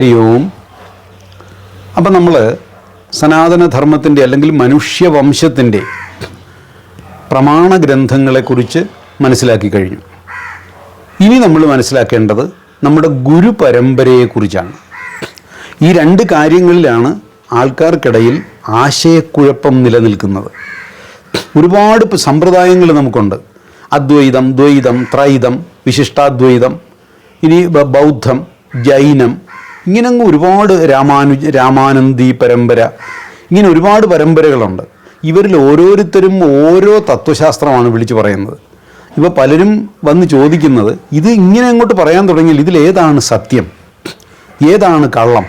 ഹരിയോം അപ്പം നമ്മൾ സനാതനധർമ്മത്തിന്റെ അല്ലെങ്കിൽ മനുഷ്യവംശത്തിന്റെ പ്രമാണ ഗ്രന്ഥങ്ങളെക്കുറിച്ച് മനസ്സിലാക്കി കഴിഞ്ഞു. ഇനി നമ്മൾ മനസ്സിലാക്കേണ്ടത് നമ്മുടെ ഗുരു പരമ്പരയെക്കുറിച്ചാണ്. ഈ രണ്ട് കാര്യങ്ങളിലാണ് ആൾക്കാർക്കിടയിൽ ആശയക്കുഴപ്പം നിലനിൽക്കുന്നത്. ഒരുപാട് സമ്പ്രദായങ്ങൾ നമുക്കുണ്ട്. അദ്വൈതം ദ്വൈതം ത്രൈതം വിശിഷ്ടാദ്വൈതം ഇനി ബൗദ്ധം ജൈനം ഇങ്ങനെ ഒരുപാട് രാമാനു രാമാനന്ദി പരമ്പര ഇങ്ങനെ ഒരുപാട് പരമ്പരകളുണ്ട്. ഇവരിൽ ഓരോരുത്തരും ഓരോ തത്വശാസ്ത്രമാണ് വിളിച്ചു പറയുന്നത്. ഇപ്പോൾ പലരും വന്ന് ചോദിക്കുന്നത് ഇത് ഇങ്ങനെ അങ്ങോട്ട് പറയാൻ തുടങ്ങിയാൽ ഇതിലേതാണ് സത്യം? ഏതാണ് കള്ളം?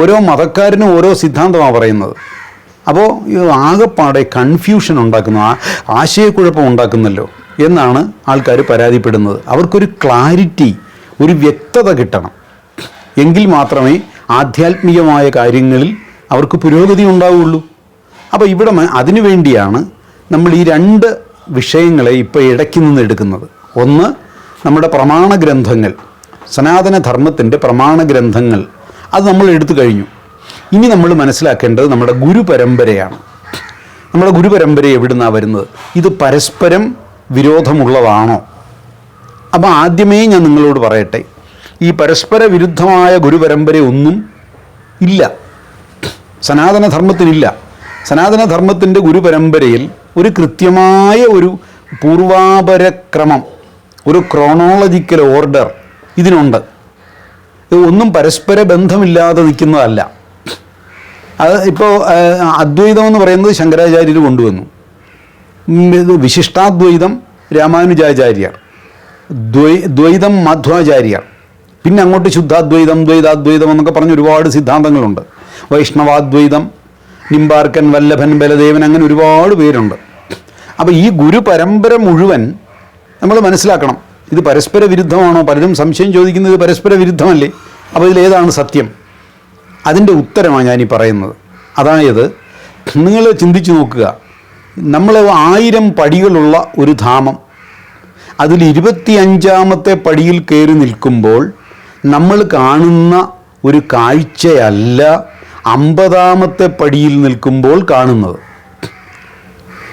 ഓരോ മതക്കാരനും ഓരോ സിദ്ധാന്തമാണ് പറയുന്നത്. അപ്പോൾ ആകെപ്പാടെ കൺഫ്യൂഷൻ ഉണ്ടാക്കുന്ന ആ ആശയക്കുഴപ്പം ഉണ്ടാക്കുന്നല്ലോ എന്നാണ് ആൾക്കാർ പരാതിപ്പെടുന്നത്. അവർക്കൊരു ക്ലാരിറ്റി ഒരു വ്യക്തത കിട്ടണം. എങ്കിൽ മാത്രമേ ആധ്യാത്മികമായ കാര്യങ്ങളിൽ അവർക്ക് പുരോഗതി ഉണ്ടാവുകയുള്ളൂ അപ്പോൾ ഇവിടെ അതിനു വേണ്ടിയാണ് നമ്മൾ ഈ രണ്ട് വിഷയങ്ങളെ ഇപ്പോൾ ഇടയ്ക്ക് നിന്ന് എടുക്കുന്നത്. ഒന്ന് നമ്മുടെ പ്രമാണ ഗ്രന്ഥങ്ങൾ സനാതന ധർമ്മത്തിന്റെ പ്രമാണ ഗ്രന്ഥങ്ങൾ അത് നമ്മൾ എടുത്തു കഴിഞ്ഞു. ഇനി നമ്മൾ മനസ്സിലാക്കേണ്ടത് നമ്മുടെ ഗുരുപരമ്പരയാണ്. നമ്മുടെ ഗുരുപരമ്പര എവിടുന്നാണ് വരുന്നത്? ഇത് പരസ്പരം വിരോധമുള്ളതാണോ? അപ്പോൾ ആദ്യമേ ഞാൻ നിങ്ങളോട് പറയട്ടെ. ഈ പരസ്പര വിരുദ്ധമായ ഗുരുപരമ്പര ഒന്നും ഇല്ല. സനാതനധർമ്മത്തിനില്ല. സനാതനധർമ്മത്തിന്റെ ഗുരുപരമ്പരയിൽ ഒരു കൃത്യമായ ഒരു പൂർവാപരക്രമം ഒരു ക്രോണോളജിക്കൽ ഓർഡർ ഇതിനുണ്ട്. ഇത് ഒന്നും പരസ്പര ബന്ധമില്ലാതെ നിൽക്കുന്നതല്ല. അത് ഇപ്പോൾ അദ്വൈതം എന്ന് പറയുന്നത് ശങ്കരാചാര്യർ കൊണ്ടുവന്നു. വിശിഷ്ടാദ്വൈതം രാമാനുജാചാര്യർ ദ്വൈ ദ്വൈതം മധ്വാചാര്യർ. പിന്നെ അങ്ങോട്ട് ശുദ്ധാദ്വൈതം ദ്വൈതാദ്വൈതം എന്നൊക്കെ പറഞ്ഞ് ഒരുപാട് സിദ്ധാന്തങ്ങളുണ്ട്. വൈഷ്ണവാദ്വൈതം നിമ്പാർക്കൻ വല്ലഭൻ ബലദേവൻ അങ്ങനെ ഒരുപാട് പേരുണ്ട്. അപ്പോൾ ഈ ഗുരു പരമ്പര മുഴുവൻ നമ്മൾ മനസ്സിലാക്കണം. ഇത് പരസ്പര വിരുദ്ധമാണോ? പലരും സംശയം ചോദിക്കുന്നത് പരസ്പര വിരുദ്ധമല്ലേ? അപ്പോൾ ഇതിലേതാണ് സത്യം? അതിന്റെ ഉത്തരമാണ് ഞാനീ പറയുന്നത്. അതായത് നിങ്ങൾ ചിന്തിച്ചു നോക്കുക. നമ്മൾ ആയിരം പടികളുള്ള ഒരു ധാമം. അതിൽ ഇരുപത്തിയഞ്ചാമത്തെ പടിയിൽ കയറി നിൽക്കുമ്പോൾ നമ്മൾ കാണുന്ന ഒരു കാഴ്ചയല്ല അമ്പതാമത്തെ പടിയിൽ നിൽക്കുമ്പോൾ കാണുന്നത്.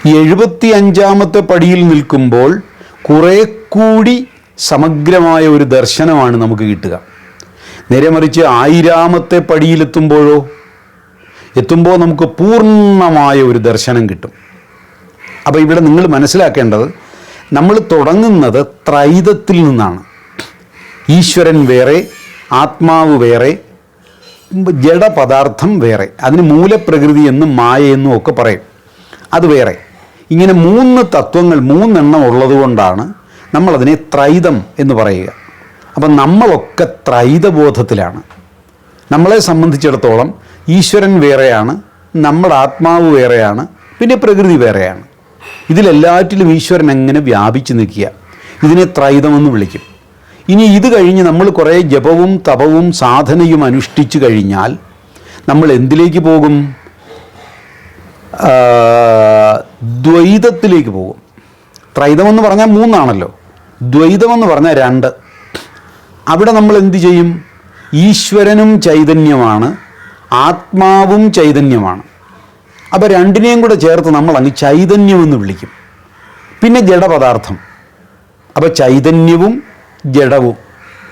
എഴുപത്തി അഞ്ചാമത്തെ പടിയിൽ നിൽക്കുമ്പോൾ കുറേ കൂടി സമഗ്രമായ ഒരു ദർശനമാണ് നമുക്ക് കിട്ടുക. നേരെ മറിച്ച് ആയിരാമത്തെ പടിയിലെത്തുമ്പോഴോ എത്തുമ്പോൾ നമുക്ക് പൂർണമായ ഒരു ദർശനം കിട്ടും. അപ്പോൾ ഇവിടെ നിങ്ങൾ മനസ്സിലാക്കേണ്ടത് നമ്മൾ തുടങ്ങുന്നത് ത്രൈതത്തിൽ നിന്നാണ്. ഈശ്വരൻ വേറെ ആത്മാവ് വേറെ ജഡപദാർത്ഥം വേറെ. അതിന് മൂലപ്രകൃതി എന്നും മായയെന്നും ഒക്കെ പറയും. അത് വേറെ. ഇങ്ങനെ മൂന്ന് തത്വങ്ങൾ മൂന്നെണ്ണം ഉള്ളതുകൊണ്ടാണ് നമ്മളതിനെ ത്രൈതം എന്ന് പറയുക. അപ്പം നമ്മളൊക്കെ ത്രൈതബോധത്തിലാണ്. നമ്മളെ സംബന്ധിച്ചിടത്തോളം ഈശ്വരൻ വേറെയാണ് നമ്മുടെ ആത്മാവ് വേറെയാണ് പിന്നെ പ്രകൃതി വേറെയാണ്. ഇതിലെല്ലാറ്റിലും ഈശ്വരൻ എങ്ങനെ വ്യാപിച്ചു നിൽക്കുക? ഇതിനെ ത്രൈതമെന്ന് വിളിക്കും. ഇനി ഇത് കഴിഞ്ഞ് നമ്മൾ കുറേ ജപവും തപവും സാധനയും അനുഷ്ഠിച്ചു കഴിഞ്ഞാൽ നമ്മൾ എന്തിലേക്ക് പോകും? ദ്വൈതത്തിലേക്ക് പോകും. ത്രൈതമെന്ന് പറഞ്ഞാൽ മൂന്നാണല്ലോ. ദ്വൈതമെന്ന് പറഞ്ഞാൽ രണ്ട്. അവിടെ നമ്മൾ എന്ത് ചെയ്യും? ഈശ്വരനും ചൈതന്യമാണ് ആത്മാവും ചൈതന്യമാണ്. അപ്പോൾ രണ്ടിനെയും കൂടെ ചേർത്ത് നമ്മൾ അങ്ങ് ചൈതന്യമെന്ന് വിളിക്കും. പിന്നെ ജഡപദാർത്ഥം. അപ്പോൾ ചൈതന്യവും ജഡവും.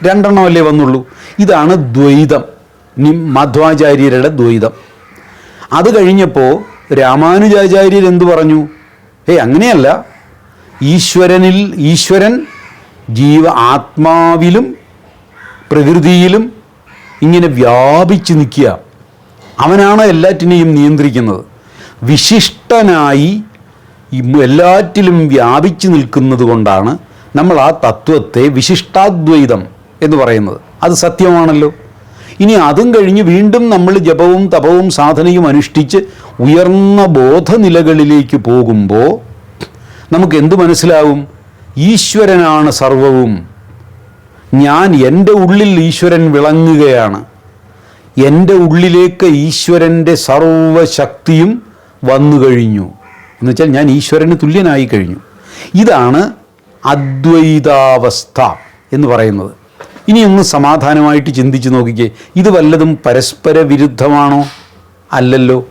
രണ്ടെണ്ണമല്ലേ വന്നുള്ളൂ? ഇതാണ് ദ്വൈതം. നി മധ്വാചാര്യരുടെ ദ്വൈതം. അത് കഴിഞ്ഞപ്പോൾ രാമാനുജാചാര്യർ എന്തു പറഞ്ഞു? ഏയ് അങ്ങനെയല്ല. ഈശ്വരനിൽ ഈശ്വരൻ ജീവ ആത്മാവിലും പ്രകൃതിയിലും ഇങ്ങനെ വ്യാപിച്ച് നിൽക്കുക. അവനാണ് എല്ലാറ്റിനെയും നിയന്ത്രിക്കുന്നത്. വിശിഷ്ടനായി എല്ലാറ്റിലും വ്യാപിച്ചു നിൽക്കുന്നത് കൊണ്ടാണ് നമ്മൾ ആ തത്വത്തെ വിശിഷ്ടാദ്വൈതം എന്ന് പറയുന്നത്. അത് സത്യമാണല്ലോ. ഇനി അതും കഴിഞ്ഞ് വീണ്ടും നമ്മൾ ജപവും തപവും സാധനയും അനുഷ്ഠിച്ച് ഉയർന്ന ബോധനിലകളിലേക്ക് പോകുമ്പോൾ നമുക്ക് എന്തു മനസ്സിലാവും? ഈശ്വരനാണ് സർവവും. ഞാൻ എന്റെ ഉള്ളിൽ ഈശ്വരൻ വിളങ്ങുകയാണ്. എന്റെ ഉള്ളിലേക്ക് ഈശ്വരന്റെ സർവശക്തിയും വന്നു കഴിഞ്ഞു. എന്ന് വെച്ചാൽ ഞാൻ ഈശ്വരന് തുല്യനായി കഴിഞ്ഞു. ഇതാണ് അദ്വൈതാവസ്ഥ എന്ന് പറയുന്നത്. ഇനി ഒന്ന് സമാധാനമായിട്ട് ചിന്തിച്ച് നോക്കിക്കേ. ഇത് വല്ലതും പരസ്പര വിരുദ്ധമാണോ? അല്ലല്ലോ.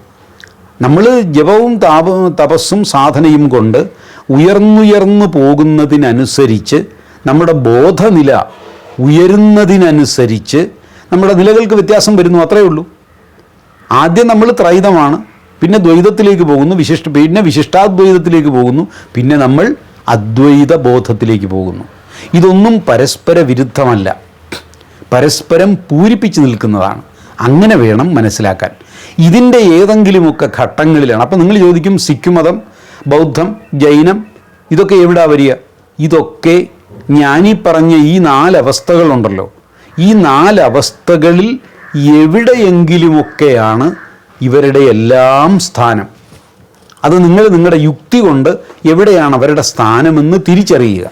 നമ്മൾ ജപവും താപ തപസ്സും സാധനയും കൊണ്ട് ഉയർന്നുയർന്നു പോകുന്നതിനനുസരിച്ച് നമ്മുടെ ബോധനില ഉയരുന്നതിനനുസരിച്ച് നമ്മുടെ നിലകൾക്ക് വ്യത്യാസം വരുന്നു അത്രയേ ഉള്ളൂ. ആദ്യം നമ്മൾ ത്രൈതമാണ് പിന്നെ ദ്വൈതത്തിലേക്ക് പോകുന്നു വിശിഷ്ട പിന്നെ വിശിഷ്ടാദ്വൈതത്തിലേക്ക് പോകുന്നു പിന്നെ നമ്മൾ അദ്വൈത ബോധത്തിലേക്ക് പോകുന്നു. ഇതൊന്നും പരസ്പര വിരുദ്ധമല്ല. പരസ്പരം പൂരിപ്പിച്ചു നിൽക്കുന്നതാണ്. അങ്ങനെ വേണം മനസ്സിലാക്കാൻ. ഇതിന്റെ ഏതെങ്കിലുമൊക്കെ ഘട്ടങ്ങളിലാണ്. അപ്പോൾ നിങ്ങൾ ചോദിക്കും സിഖ് മതം ബൗദ്ധം ജൈനം ഇതൊക്കെ എവിടാ വരിക? ഇതൊക്കെ ഞാനീ പറഞ്ഞ ഈ നാലവസ്ഥകളുണ്ടല്ലോ. ഈ നാലവസ്ഥകളിൽ എവിടെയെങ്കിലുമൊക്കെയാണ് ഇവരുടെ എല്ലാം സ്ഥാനം. അത് നിങ്ങൾ നിങ്ങളുടെ യുക്തി കൊണ്ട് എവിടെയാണ് അവരുടെ സ്ഥാനമെന്ന് തിരിച്ചറിയുക.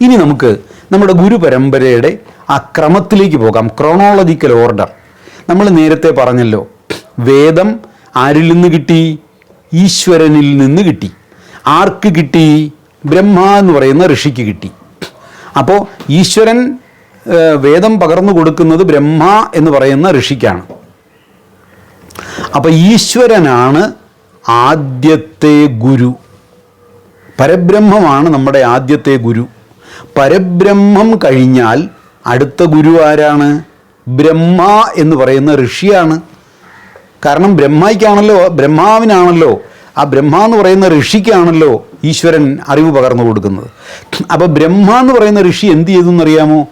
ഇനി നമുക്ക് നമ്മുടെ ഗുരുപരമ്പരയുടെ ആ ക്രമത്തിലേക്ക് പോകാം. ക്രോണോളജിക്കൽ ഓർഡർ നമ്മൾ നേരത്തെ പറഞ്ഞല്ലോ വേദം ആരിൽ നിന്ന് കിട്ടി? ഈശ്വരനിൽ നിന്ന് കിട്ടി. ആർക്ക് കിട്ടി? ബ്രഹ്മ എന്ന് പറയുന്ന ഋഷിക്ക് കിട്ടി. അപ്പോൾ ഈശ്വരൻ വേദം പകർന്നു കൊടുക്കുന്നത് ബ്രഹ്മ എന്ന് പറയുന്ന ഋഷിക്കാണ്. അപ്പോൾ ഈശ്വരനാണ് ആദ്യത്തെ ഗുരു. പരബ്രഹ്മമാണ് നമ്മുടെ ആദ്യത്തെ ഗുരു. പരബ്രഹ്മം കഴിഞ്ഞാൽ അടുത്ത ഗുരു ആരാണ്? ബ്രഹ്മ എന്ന് പറയുന്ന ഋഷിയാണ്. കാരണം ബ്രഹ്മയ്ക്കാണല്ലോ ബ്രഹ്മാവിനാണല്ലോ. ആ ബ്രഹ്മ എന്ന് പറയുന്ന ഋഷിക്കാണല്ലോ ഈശ്വരൻ അറിവ് പകർന്നു കൊടുക്കുന്നത്. അപ്പോൾ ബ്രഹ്മ എന്ന് പറയുന്ന ഋഷി എന്ത് ചെയ്തു എന്നറിയാമോ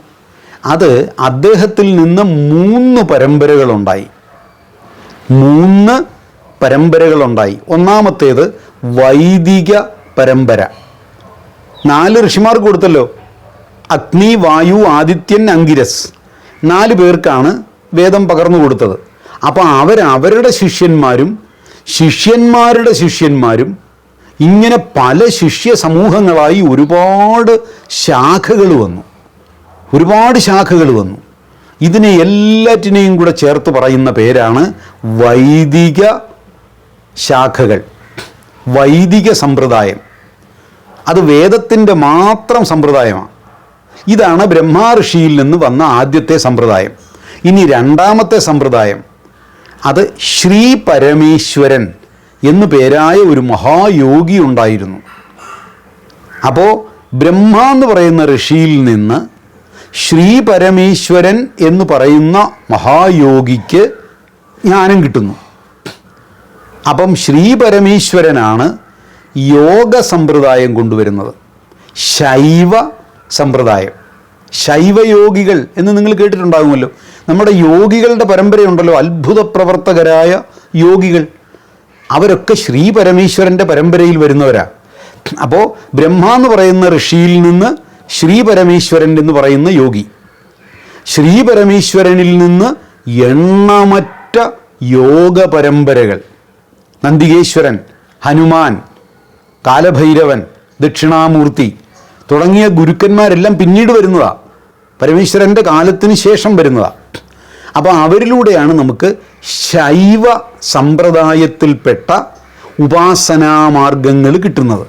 അത് അദ്ദേഹത്തിൽ നിന്ന് മൂന്ന് പരമ്പരകളുണ്ടായി. മൂന്ന് പരമ്പരകളുണ്ടായി. ഒന്നാമത്തേത് വൈദിക പരമ്പര. നാല് ഋഷിമാർ കൊടുത്തല്ലോ. അഗ്നി വായു ആദിത്യൻ അങ്കിരസ്. നാല് പേർക്കാണ് വേദം പകർന്നു കൊടുത്തത്. അപ്പോൾ അവർ അവരുടെ ശിഷ്യന്മാരും ശിഷ്യന്മാരുടെ ശിഷ്യന്മാരും ഇങ്ങനെ പല ശിഷ്യ സമൂഹങ്ങളായി ഒരുപാട് ശാഖകൾ വന്നു. ഒരുപാട് ശാഖകൾ വന്നു. ഇതിനെ എല്ലാറ്റിനെയും കൂടെ ചേർത്ത് പറയുന്ന പേരാണ് വൈദിക ശാഖകൾ വൈദിക സമ്പ്രദായം അത് വേദത്തിന്റെ മാത്രം സമ്പ്രദായമാണ്. ഇതാണ് ബ്രഹ്മാ ഋഷിയിൽ നിന്ന് വന്ന ആദ്യത്തെ സമ്പ്രദായം. ഇനി രണ്ടാമത്തെ സമ്പ്രദായം അത് ശ്രീ പരമേശ്വരൻ എന്നു പേരായ ഒരു മഹായോഗി ഉണ്ടായിരുന്നു. അപ്പോൾ ബ്രഹ്മ എന്ന് പറയുന്ന ഋഷിയിൽ നിന്ന് ശ്രീ പരമേശ്വരൻ എന്ന് പറയുന്ന മഹായോഗിക്ക് ജ്ഞാനം കിട്ടുന്നു. അപ്പം ശ്രീ പരമേശ്വരനാണ് യോഗ സമ്പ്രദായം കൊണ്ടുവരുന്നത്. ശൈവ സമ്പ്രദായം. ശൈവയോഗികൾ എന്ന് നിങ്ങൾ കേട്ടിട്ടുണ്ടാകുമല്ലോ. നമ്മുടെ യോഗികളുടെ പരമ്പരയുണ്ടല്ലോ അത്ഭുത പ്രവർത്തകരായ യോഗികൾ. അവരൊക്കെ ശ്രീ പരമേശ്വരന്റെ പരമ്പരയിൽ വരുന്നവരാ. അപ്പോൾ ബ്രഹ്മ എന്ന് പറയുന്ന ഋഷിയിൽ നിന്ന് ശ്രീ പരമേശ്വരൻ എന്ന് പറയുന്ന യോഗി. ശ്രീ പരമേശ്വരനിൽ നിന്ന് എണ്ണമറ്റ യോഗ പരമ്പരകൾ. നന്ദികേശ്വരൻ ഹനുമാൻ കാലഭൈരവൻ ദക്ഷിണാമൂർത്തി തുടങ്ങിയ ഗുരുക്കന്മാരെല്ലാം പിന്നീട് വരുന്നതാ. പരമേശ്വരന്റെ കാലത്തിന് ശേഷം വരുന്നതാ. അപ്പോൾ അവരിലൂടെയാണ് നമുക്ക് ശൈവ സമ്പ്രദായത്തിൽപ്പെട്ട ഉപാസനാമാർഗങ്ങൾ കിട്ടുന്നത്.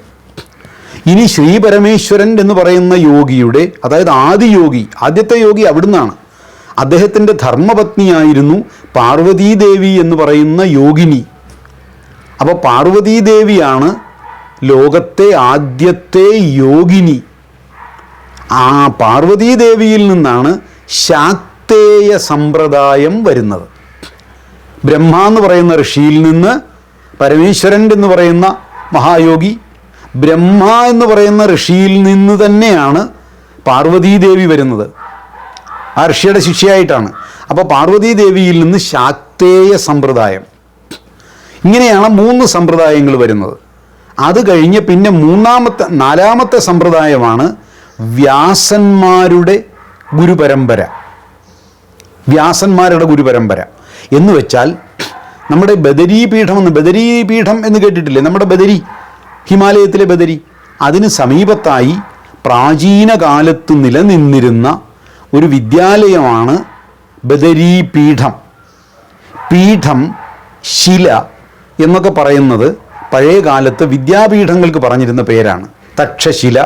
ഇനി ശ്രീ പരമേശ്വരൻ എന്ന് പറയുന്ന യോഗിയുടെ അതായത് ആദിയോഗി ആദ്യത്തെ യോഗി അവിടുന്നാണ്. അദ്ദേഹത്തിന്റെ ധർമ്മപത്നിയായിരുന്നു പാർവതീദേവി എന്ന് പറയുന്ന യോഗിനി. അപ്പോൾ പാർവതീദേവിയാണ് ലോകത്തെ ആദ്യത്തെ യോഗിനി. ആ പാർവതീദേവിയിൽ നിന്നാണ് ശാക്തേയ സമ്പ്രദായം വരുന്നത്. ബ്രഹ്മ എന്ന് പറയുന്ന ഋഷിയിൽ നിന്ന് പരമേശ്വരൻ എന്ന് പറയുന്ന മഹായോഗി ബ്രഹ്മ എന്ന് പറയുന്ന ഋഷിയിൽ നിന്ന് തന്നെയാണ് പാർവതീദേവി വരുന്നത്. ആ ഋഷിയുടെ ശിഷ്യയായിട്ടാണ്. അപ്പോൾ പാർവതീദേവിയിൽ നിന്ന് ശാക്തേയ സമ്പ്രദായം. ഇങ്ങനെയാണ് മൂന്ന് സമ്പ്രദായങ്ങൾ വരുന്നത്. അത് കഴിഞ്ഞ് പിന്നെ മൂന്നാമത്തെ നാലാമത്തെ സമ്പ്രദായമാണ് വ്യാസന്മാരുടെ ഗുരുപരമ്പര. വ്യാസന്മാരുടെ ഗുരുപരമ്പര. എന്ന് വെച്ചാൽ നമ്മുടെ ബദരീ പീഠം എന്ന് ബദരീ പീഠം എന്ന് കേട്ടിട്ടില്ലേ? നമ്മുടെ ബദരി ഹിമാലയത്തിലെ ബദരി. അതിന് സമീപത്തായി പ്രാചീന കാലത്ത് നിലനിന്നിരുന്ന ഒരു വിദ്യാലയമാണ് ബദരീ പീഠം. പീഠം ശില എന്നൊക്കെ പറയുന്നത് പഴയ കാലത്ത് വിദ്യാപീഠങ്ങൾക്ക് പറഞ്ഞിരുന്ന പേരാണ്. തക്ഷശില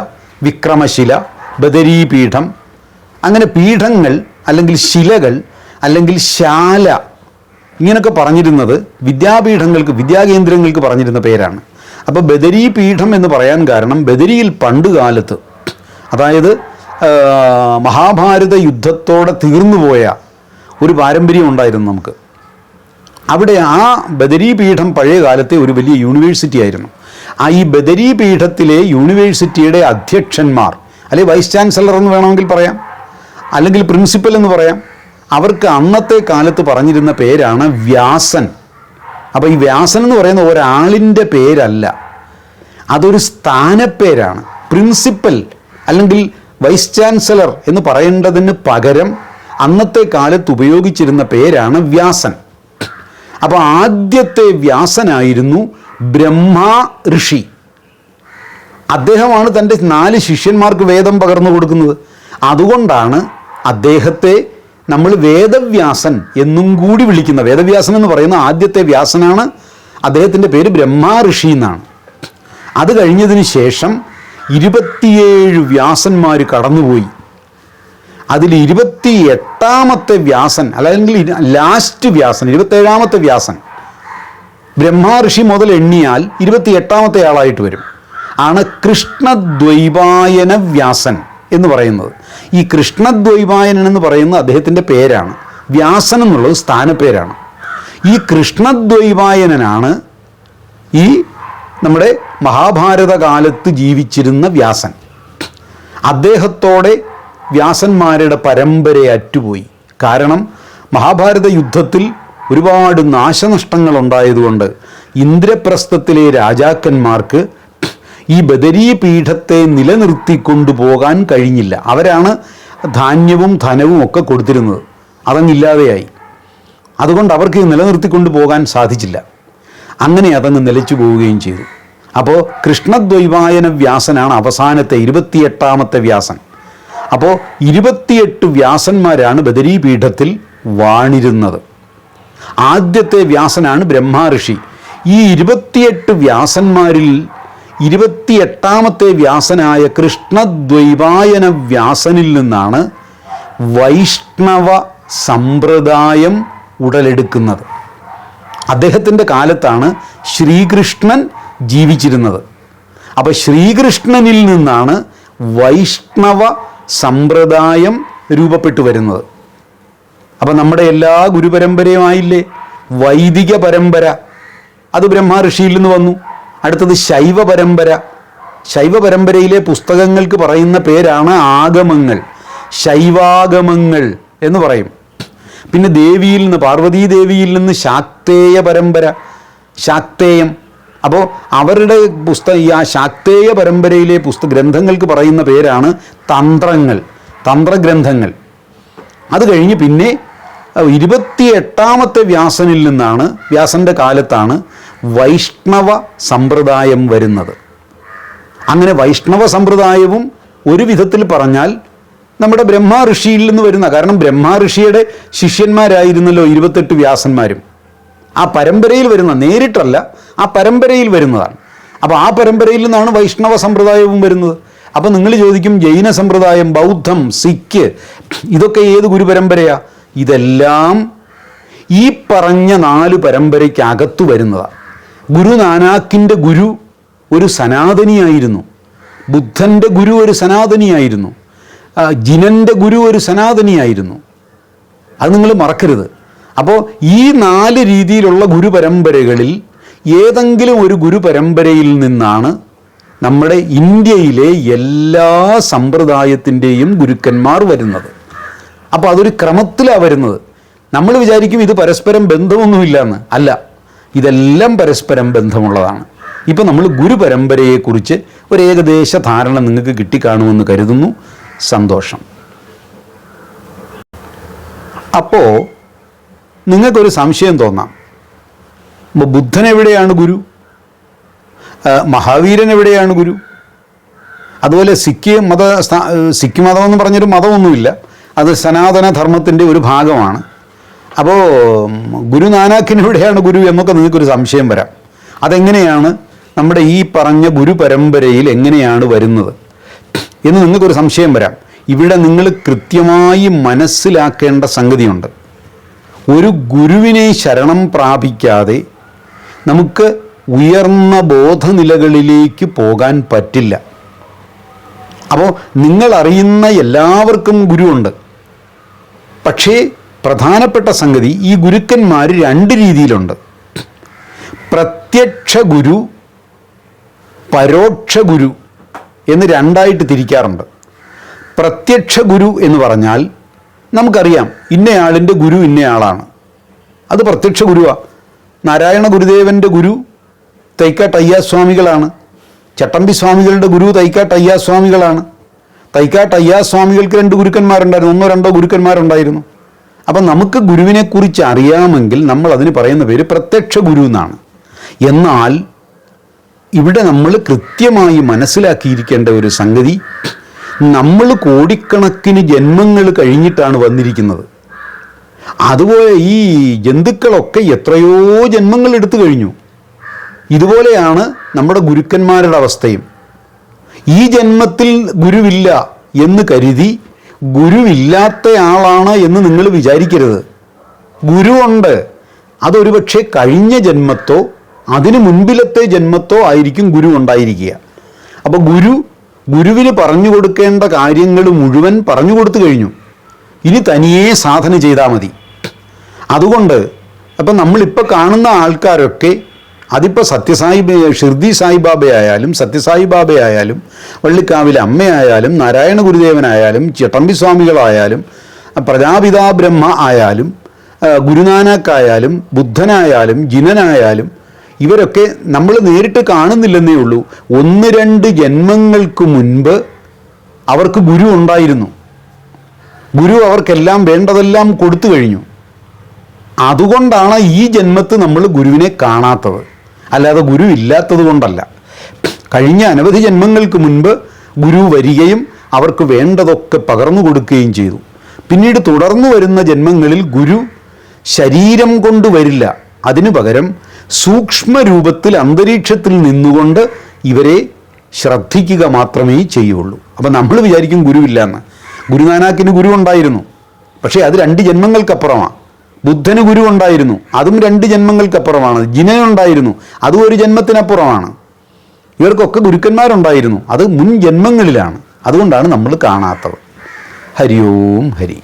വിക്രമശില ബദരീപീഠം. അങ്ങനെ പീഠങ്ങൾ അല്ലെങ്കിൽ ശിലകൾ അല്ലെങ്കിൽ ശാല ഇങ്ങനെയൊക്കെ പറഞ്ഞിരുന്നത് വിദ്യാപീഠങ്ങൾക്ക് വിദ്യാകേന്ദ്രങ്ങൾക്ക് പറഞ്ഞിരുന്ന പേരാണ്. അപ്പോൾ ബദരീപീഠം എന്ന് പറയാൻ കാരണം ബദരിയിൽ പണ്ട് കാലത്ത് അതായത് മഹാഭാരത യുദ്ധത്തോടെ തീർന്നുപോയ ഒരു പാരമ്പര്യം ഉണ്ടായിരുന്നു നമുക്ക്. അവിടെ ആ ബദരീ പീഠം പഴയ കാലത്തെ ഒരു വലിയ യൂണിവേഴ്സിറ്റി ആയിരുന്നു. ആ ഈ ബദരീ പീഠത്തിലെ യൂണിവേഴ്സിറ്റിയുടെ അധ്യക്ഷന്മാർ അല്ലെങ്കിൽ വൈസ് ചാൻസലർ എന്ന് വേണമെങ്കിൽ പറയാം അല്ലെങ്കിൽ പ്രിൻസിപ്പൽ എന്ന് പറയാം അവർക്ക് അന്നത്തെ കാലത്ത് പറഞ്ഞിരുന്ന പേരാണ് വ്യാസൻ. അപ്പോൾ ഈ വ്യാസൻ എന്ന് പറയുന്ന ഒരാളിന്റെ പേരല്ല. അതൊരു സ്ഥാനപ്പേരാണ്. പ്രിൻസിപ്പൽ അല്ലെങ്കിൽ വൈസ് ചാൻസലർ എന്ന് പറയേണ്ടതിന് പകരം അന്നത്തെ കാലത്ത് ഉപയോഗിച്ചിരുന്ന പേരാണ് വ്യാസൻ. അപ്പോൾ ആദ്യത്തെ വ്യാസനായിരുന്നു ബ്രഹ്മാ ഋഷി. അദ്ദേഹമാണ് തന്റെ നാല് ശിഷ്യന്മാർക്ക് വേദം പകർന്നു കൊടുക്കുന്നത്. അതുകൊണ്ടാണ് അദ്ദേഹത്തെ നമ്മൾ വേദവ്യാസൻ എന്നും കൂടി വിളിക്കുന്ന വേദവ്യാസൻ എന്ന് പറയുന്ന ആദ്യത്തെ വ്യാസനാണ് അദ്ദേഹത്തിന്റെ പേര് ബ്രഹ്മാ ഋഷി എന്നാണ്. അത് കഴിഞ്ഞതിന് ശേഷം ഇരുപത്തിയേഴ് വ്യാസന്മാർ കടന്നുപോയി. അതിൽ ഇരുപത്തി എട്ടാമത്തെ വ്യാസൻ അല്ലെങ്കിൽ ലാസ്റ്റ് വ്യാസൻ ഇരുപത്തേഴാമത്തെ വ്യാസൻ ബ്രഹ്മർഷി മുതൽ എണ്ണിയാൽ ഇരുപത്തി എട്ടാമത്തെ ആളായിട്ട് വരും. ആണ് കൃഷ്ണദ്വൈപായന വ്യാസൻ എന്ന് പറയുന്നത്. ഈ കൃഷ്ണദ്വൈപായനൻ എന്ന് പറയുന്നത് അദ്ദേഹത്തിന്റെ പേരാണ്. വ്യാസൻ എന്നുള്ളത് സ്ഥാനപ്പേരാണ്. ഈ കൃഷ്ണദ്വൈപായനാണ് ഈ നമ്മുടെ മഹാഭാരത കാലത്ത് ജീവിച്ചിരുന്ന വ്യാസൻ. അദ്ദേഹത്തോടെ വ്യാസന്മാരുടെ പരമ്പര അറ്റുപോയി. കാരണം മഹാഭാരത യുദ്ധത്തിൽ ഒരുപാട് നാശനഷ്ടങ്ങൾ ഉണ്ടായതുകൊണ്ട് ഇന്ദ്രപ്രസ്ഥത്തിലെ രാജാക്കന്മാർക്ക് ഈ ബദരീ പീഠത്തെ നിലനിർത്തിക്കൊണ്ടു കഴിഞ്ഞില്ല. അവരാണ് ധാന്യവും ധനവും ഒക്കെ കൊടുത്തിരുന്നത്. അതങ്ങില്ലാതെയായി. അതുകൊണ്ട് അവർക്ക് നിലനിർത്തിക്കൊണ്ട് പോകാൻ സാധിച്ചില്ല. അങ്ങനെ അതങ്ങ് നിലച്ചു പോവുകയും ചെയ്തു. അപ്പോൾ കൃഷ്ണദ്വൈവായന വ്യാസനാണ് അവസാനത്തെ ഇരുപത്തിയെട്ടാമത്തെ വ്യാസൻ. അപ്പോൾ ഇരുപത്തിയെട്ട് വ്യാസന്മാരാണ് ബദരീ പീഠത്തിൽ വാണിരുന്നത്. ആദ്യത്തെ വ്യാസനാണ് ബ്രഹ്മഋഷി. ഈ ഇരുപത്തിയെട്ട് വ്യാസന്മാരിൽ ഇരുപത്തിയെട്ടാമത്തെ വ്യാസനായ കൃഷ്ണദ്വൈപായന വ്യാസനിൽ നിന്നാണ് വൈഷ്ണവ സമ്പ്രദായം ഉടലെടുക്കുന്നത്. അദ്ദേഹത്തിന്റെ കാലത്താണ് ശ്രീകൃഷ്ണൻ ജീവിച്ചിരുന്നത്. അപ്പോൾ ശ്രീകൃഷ്ണനിൽ നിന്നാണ് വൈഷ്ണവ സമ്പ്രദായം രൂപപ്പെട്ടു വരുന്നത്. അപ്പം നമ്മുടെ എല്ലാ ഗുരുപരമ്പരയുമായില്ലേ? വൈദിക പരമ്പര. അത് ബ്രഹ്മഋഷിയിൽ നിന്ന് വന്നു. അടുത്തത് ശൈവ പരമ്പര. ശൈവ പരമ്പരയിലെ പുസ്തകങ്ങൾക്ക് പറയുന്ന പേരാണ് ആഗമങ്ങൾ. ശൈവാഗമങ്ങൾ എന്ന് പറയും. പിന്നെ ദേവിയിൽ നിന്ന് പാർവതീദേവിയിൽ നിന്ന് ശാക്തേയ പരമ്പര. ശാക്തേയം. അപ്പോൾ അവരുടെ പുസ്തകം ഈ ആ ശാക്തേയ പരമ്പരയിലെ പുസ്തക ഗ്രന്ഥങ്ങൾക്ക് പറയുന്ന പേരാണ് തന്ത്രങ്ങൾ തന്ത്രഗ്രന്ഥങ്ങൾ. അത് കഴിഞ്ഞ് പിന്നെ ഇരുപത്തി ഇരുപത്തിയെട്ടാമത്തെ വ്യാസനിൽ നിന്നാണ് വ്യാസന്റെ കാലത്താണ് വൈഷ്ണവ സമ്പ്രദായം വരുന്നത്. അങ്ങനെ വൈഷ്ണവ സമ്പ്രദായവും ഒരു വിധത്തിൽ പറഞ്ഞാൽ നമ്മുടെ ബ്രഹ്മ ഋഷിയിൽ നിന്ന് വരുന്ന കാരണം ബ്രഹ്മ ഋഷിയുടെ ശിഷ്യന്മാരായിരുന്നല്ലോ ഇരുപത്തെട്ട് വ്യാസന്മാരും. ആ പരമ്പരയിൽ വരുന്ന നേരിട്ടല്ല ആ പരമ്പരയിൽ വരുന്നതാണ്. അപ്പോൾ ആ പരമ്പരയിൽ നിന്നാണ് വൈഷ്ണവ സമ്പ്രദായവും വരുന്നത്. അപ്പോൾ നിങ്ങൾ ചോദിക്കും ജൈന സമ്പ്രദായം ബൗദ്ധം സിഖ് ഇതൊക്കെ ഏത് ഗുരുപരമ്പരയാ? ഇതെല്ലാം ഈ പറഞ്ഞ നാല് പരമ്പരയ്ക്കകത്തു വരുന്നതാണ് ഗുരു നാനാക്കിന്റെ ഗുരു ഒരു സനാതനിയായിരുന്നു. ബുദ്ധന്റെ ഗുരു ഒരു സനാതനിയായിരുന്നു. ജിനന്റെ ഗുരു ഒരു സനാതനിയായിരുന്നു. അത് നിങ്ങൾ മറക്കരുത്. അപ്പോൾ ഈ നാല് രീതിയിലുള്ള ഗുരുപരമ്പരകളിൽ ഏതെങ്കിലും ഒരു ഗുരുപരമ്പരയിൽ നിന്നാണ് നമ്മുടെ ഇന്ത്യയിലെ എല്ലാ സമ്പ്രദായത്തിന്റെയും ഗുരുക്കന്മാർ വരുന്നത്. അപ്പോൾ അതൊരു ക്രമത്തിലാണ് വരുന്നത്. നമ്മൾ വിചാരിക്കും ഇത് പരസ്പരം ബന്ധമൊന്നുമില്ലെന്ന്. അല്ല ഇതെല്ലാം പരസ്പരം ബന്ധമുള്ളതാണ്. ഇപ്പോൾ നമ്മൾ ഗുരുപരമ്പരയെക്കുറിച്ച് ഒരു ഏകദേശ ധാരണ നിങ്ങൾക്ക് കിട്ടിക്കാണുമെന്ന് കരുതുന്നു. സന്തോഷം. അപ്പോൾ നിങ്ങൾക്കൊരു സംശയം തോന്നാം. ബുദ്ധൻ എവിടെയാണ് ഗുരു? മഹാവീരൻ എവിടെയാണ് ഗുരു? അതുപോലെ സിഖ് മത സിഖ് മതം എന്ന് പറഞ്ഞൊരു മതമൊന്നുമില്ല. അത് സനാതന ധർമ്മത്തിന്റെ ഒരു ഭാഗമാണ്. അപ്പോൾ ഗുരുനാനാക്കിന് എവിടെയാണ് ഗുരു എന്നൊക്കെ നിങ്ങൾക്കൊരു സംശയം വരാം. അതെങ്ങനെയാണ് നമ്മുടെ ഈ പറഞ്ഞ ഗുരു പരമ്പരയിൽ എങ്ങനെയാണ് വരുന്നത്? എന്ന് നിങ്ങൾക്കൊരു സംശയം വരാം. ഇവിടെ നിങ്ങൾ കൃത്യമായി മനസ്സിലാക്കേണ്ട സംഗതിയുണ്ട്. ഒരു ഗുരുവിനെ ശരണം പ്രാപിക്കാതെ നമുക്ക് ഉയർന്ന ബോധനിലകളിലേക്ക് പോകാൻ പറ്റില്ല. അപ്പോൾ നിങ്ങളറിയുന്ന എല്ലാവർക്കും ഗുരുവുണ്ട്. പക്ഷേ പ്രധാനപ്പെട്ട സംഗതി ഈ ഗുരുക്കന്മാർ രണ്ട് രീതിയിലുണ്ട്. പ്രത്യക്ഷ ഗുരു പരോക്ഷ ഗുരു എന്ന് രണ്ടായിട്ട് തിരിക്കാറുണ്ട്. പ്രത്യക്ഷ ഗുരു എന്ന് പറഞ്ഞാൽ നമുക്കറിയാം ഇന്നയാളിന്റെ ഗുരു ഇന്നയാളാണ്. അത് പ്രത്യക്ഷ ഗുരുവാണ് നാരായണ ഗുരുദേവന്റെ ഗുരു തൈക്കാട്ട് അയ്യാസ്വാമികളാണ്. ചട്ടമ്പി സ്വാമികളുടെ ഗുരു തൈക്കാട്ട് അയ്യാസ്വാമികളാണ്. തൈക്കാട്ട് അയ്യാസ്വാമികൾക്ക് രണ്ട് ഗുരുക്കന്മാരുണ്ടായിരുന്നു ഒന്നോ രണ്ടോ ഗുരുക്കന്മാരുണ്ടായിരുന്നു. അപ്പം നമുക്ക് ഗുരുവിനെക്കുറിച്ച് അറിയാമെങ്കിൽ നമ്മൾ അതിന് പറയുന്ന പേര് പ്രത്യക്ഷ ഗുരു എന്നാണ്. എന്നാൽ ഇവിടെ നമ്മൾ കൃത്യമായി മനസ്സിലാക്കിയിരിക്കേണ്ട ഒരു സംഗതി നമ്മൾ കോടിക്കണക്കിന് ജന്മങ്ങൾ കഴിഞ്ഞിട്ടാണ് വന്നിരിക്കുന്നത്. അതുപോലെ ഈ ജന്തുക്കളൊക്കെ എത്രയോ ജന്മങ്ങൾ എടുത്തു കഴിഞ്ഞു. ഇതുപോലെയാണ് നമ്മുടെ ഗുരുക്കന്മാരുടെ അവസ്ഥയും. ഈ ജന്മത്തിൽ ഗുരുവില്ല എന്ന് കരുതി ഗുരുവില്ലാത്ത ആളാണ് എന്ന് നിങ്ങൾ വിചാരിക്കരുത്. ഗുരുവുണ്ട്. അതൊരു പക്ഷേ കഴിഞ്ഞ ജന്മത്തോ അതിനു മുൻപിലത്തെ ജന്മത്തോ ആയിരിക്കും ഗുരു ഉണ്ടായിരിക്കുക. അപ്പോൾ ഗുരു ഗുരുവിന് പറഞ്ഞു കൊടുക്കേണ്ട കാര്യങ്ങൾ മുഴുവൻ പറഞ്ഞു കൊടുത്തു കഴിഞ്ഞു. ഇനി തനിയെ സാധന ചെയ്താൽ മതി. അതുകൊണ്ട് അപ്പം നമ്മളിപ്പോൾ കാണുന്ന ആൾക്കാരൊക്കെ അതിപ്പോൾ സത്യസായി ഷിർദി സായിബാബയായാലും സത്യസായി ബാബയായാലും വള്ളിക്കാവിലെ അമ്മയായാലും നാരായണ ഗുരുദേവനായാലും ചട്ടമ്പി സ്വാമികളായാലും പ്രജാപിതാ ബ്രഹ്മ ആയാലും ഗുരുനാനാക്കായാലും ബുദ്ധനായാലും ജിനനായാലും ഇവരൊക്കെ നമ്മൾ നേരിട്ട് കാണുന്നില്ലെന്നേ ഉള്ളൂ. ഒന്ന് രണ്ട് ജന്മങ്ങൾക്ക് മുൻപ് അവർക്ക് ഗുരു ഉണ്ടായിരുന്നു. ഗുരു അവർക്കെല്ലാം വേണ്ടതെല്ലാം കൊടുത്തു കഴിഞ്ഞു. അതുകൊണ്ടാണ് ഈ ജന്മത്ത് നമ്മൾ ഗുരുവിനെ കാണാത്തത്. അല്ലാതെ ഗുരു ഇല്ലാത്തത് കൊണ്ടല്ല. കഴിഞ്ഞ അനവധി ജന്മങ്ങൾക്ക് മുൻപ് ഗുരു വരികയും അവർക്ക് വേണ്ടതൊക്കെ പകർന്നു കൊടുക്കുകയും ചെയ്തു. പിന്നീട് തുടർന്നു വരുന്ന ജന്മങ്ങളിൽ ഗുരു ശരീരം കൊണ്ട് വരില്ല. അതിനു പകരം സൂക്ഷ്മ രൂപത്തിൽ അന്തരീക്ഷത്തിൽ നിന്നുകൊണ്ട് ഇവരെ ശ്രദ്ധിക്കുക മാത്രമേ ചെയ്യുള്ളൂ. അപ്പം നമ്മൾ വിചാരിക്കും ഗുരുവില്ല എന്ന് ഗുരുനാനാക്കിന് ഗുരു ഉണ്ടായിരുന്നു. പക്ഷേ അത് രണ്ട് ജന്മങ്ങൾക്കപ്പുറമാണ് ബുദ്ധന് ഗുരു ഉണ്ടായിരുന്നു. അതും രണ്ട് ജന്മങ്ങൾക്കപ്പുറമാണ്. ജിനനുണ്ടായിരുന്നു അതും ഒരു ജന്മത്തിനപ്പുറമാണ്. ഇവർക്കൊക്കെ ഗുരുക്കന്മാരുണ്ടായിരുന്നു. അത് മുൻ ജന്മങ്ങളിലാണ്. അതുകൊണ്ടാണ് നമ്മൾ കാണാത്തത്. ഹരി ഓം ഹരി.